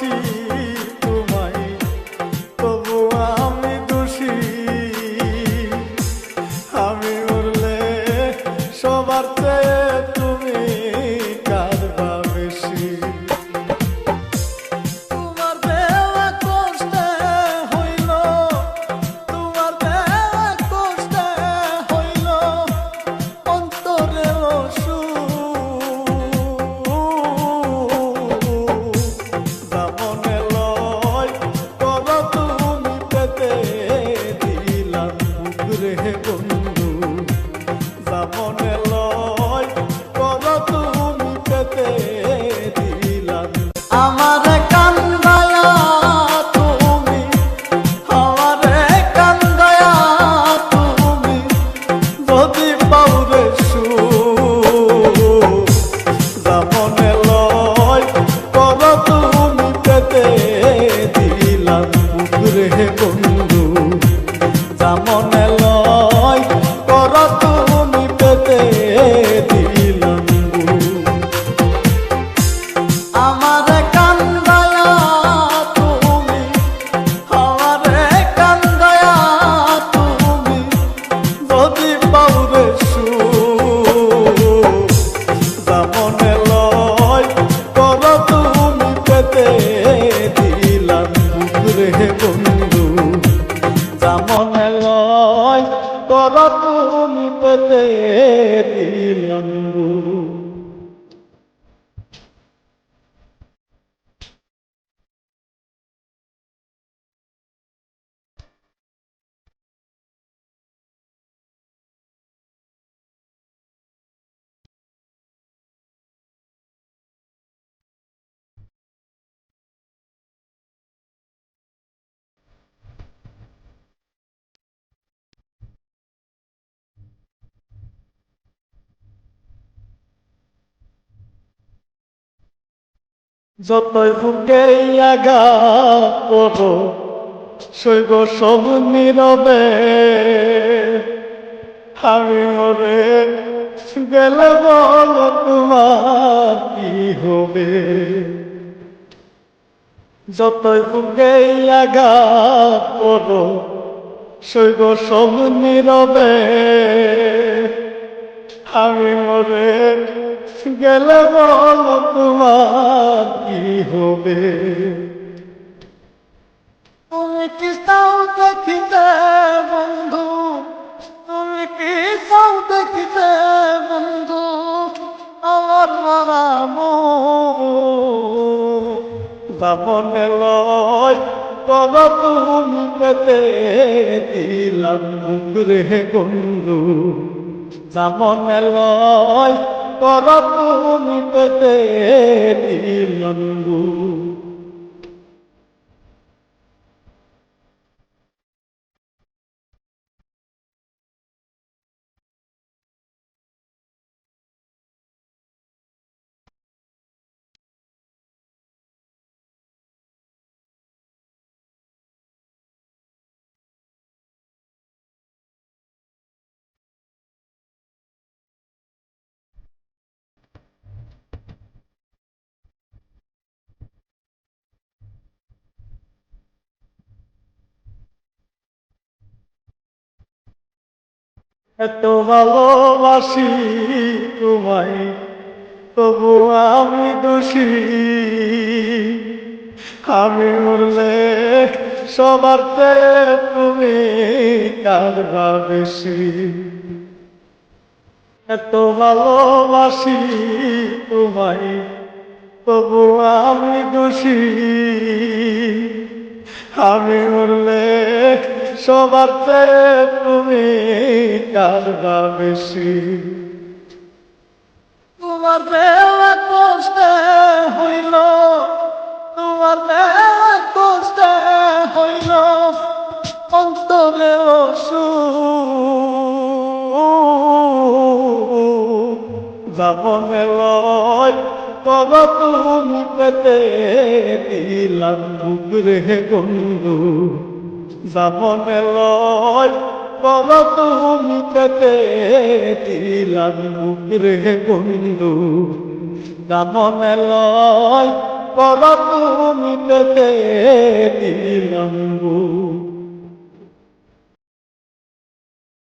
ভালোবাসি মুখরে বন্ধু দামনে লয় কর তুমি পেতে দিলাম। আমার কান্দায়া তুমি আমারে দামনে লয় কর তুমি পেতে দিলাম যতই বুকে আগা পড়ো শৈব সব নীরবে। আমি মরে গেলে বল তোমার কি হবে? যতই বুকে আগা পড়ো শৈব সব নীরবে। আমি মরে গেলে বল, তোমার কি হবে? তুমি কি চাও দেখিতে বন্ধু তুমি কি চাও দেখিতে বন্ধু, আমার মারামো বামনে লয় কব তুমি পেতে দিলাম মুগরে বন্ধু। দামনে লয় তুমি পেতে দিলাম এত ভালোবাসি তোমায়, তবু আমি দোষী। আমি উড়লে সবার তুমি কারবা বেশি। এত ভালোবাসি তোমায়, তবু আমি দোষী। আমি উড়লে সবার তুমি কারবা বেশি তোমার দেওয়া কষ্টে হইল, তোমার দেওয়া কষ্টে হইল, অন্তরে অসু যাবনে লয় কব তুমি পেতে দিলাম বুকরে গন্ধু। যাবনে লয় তুমি পেতে দিলাম বুকরে বন্ধু? যাবনে লয় কর তো পেতে দিলাম